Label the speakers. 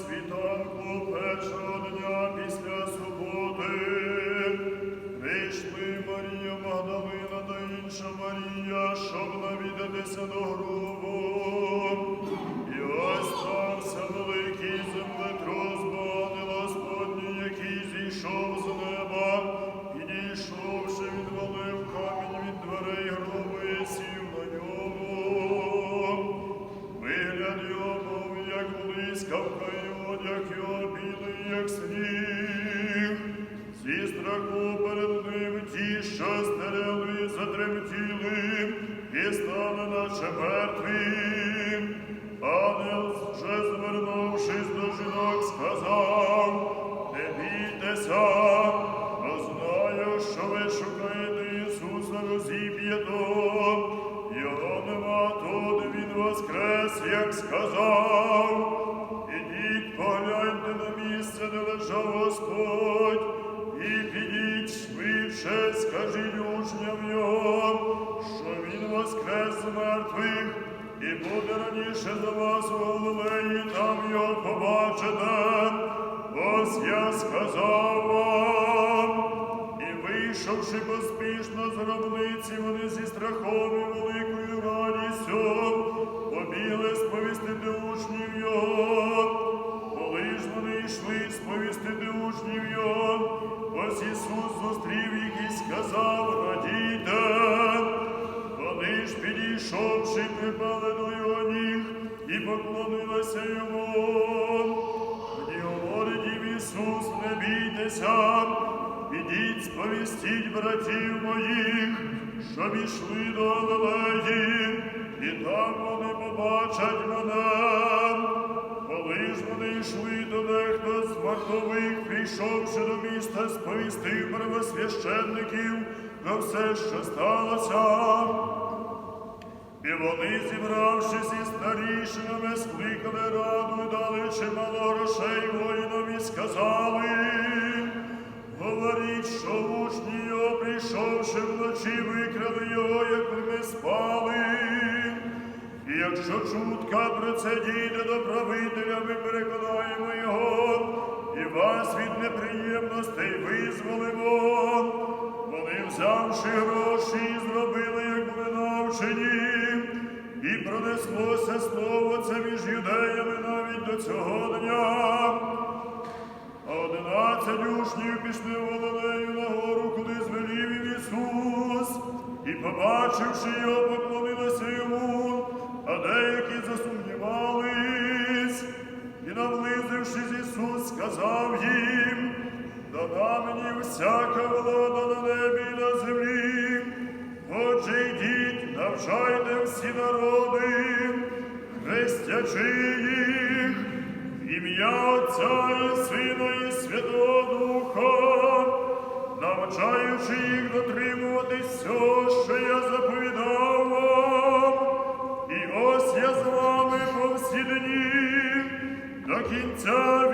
Speaker 1: світанку першого дня після суботи вийшли Марія Магдалина та інша Марія, щоб навідатися до гробу. І одяг його білий, як сніг. Зі страху перед ним ті, що стерели, затремтіли, і стали наче мертві. Ангел же звернувшись до жінок, сказав, не бійтеся, бо знаю, що ви шукаєте Ісуса розіп'ятого. Його тут, він воскрес, як сказав. Ідіть, погляньте на місце, де лежав Господь, і підіть швидше, скажіть учням його, що він воскрес з мертвих, і буде раніше за вас у Галилеї, там його побачите. Ось я сказав вам. І вийшовши поспішно з гробниці, вони зі страхом і великою радістю побігли сповістити учнів його. Коли ж вони йшли сповістити учнів його, ось Ісус зустрів їх і сказав, радійте. Вони ж підійшовши, припали до його ніг і поклонилися йому. Тоді говорить їм Ісус, не бійтеся, ідіть, сповістіть братів моїх, щоб ішли до Галилеї, і там вони побачать мене. Коли ж вони йшли, то дехто з вартових, прийшовши до міста, сповістив первосвященників про все, що сталося. І вони, зібравшись із старішинами, скликали раду і дали чимало грошей воїнам і сказали, І чутка про це дійде до правителя, ми переконаємо його, і вас від неприємностей визволимо. Вони, взявши гроші, зробили, як були навчені, і пронеслося слово це між юдеями навіть до цього дня. А Одинадцять учнів пішли в Галилею на гору, куди звелів Ісус, і, побачивши його, поклонилися йому, народи, хрестячи їх, ім'я Отця і Сина і Святого Духа, навчаючи їх дотримуватись всього, що я заповідав вам. І ось я з вами по всі дні до кінця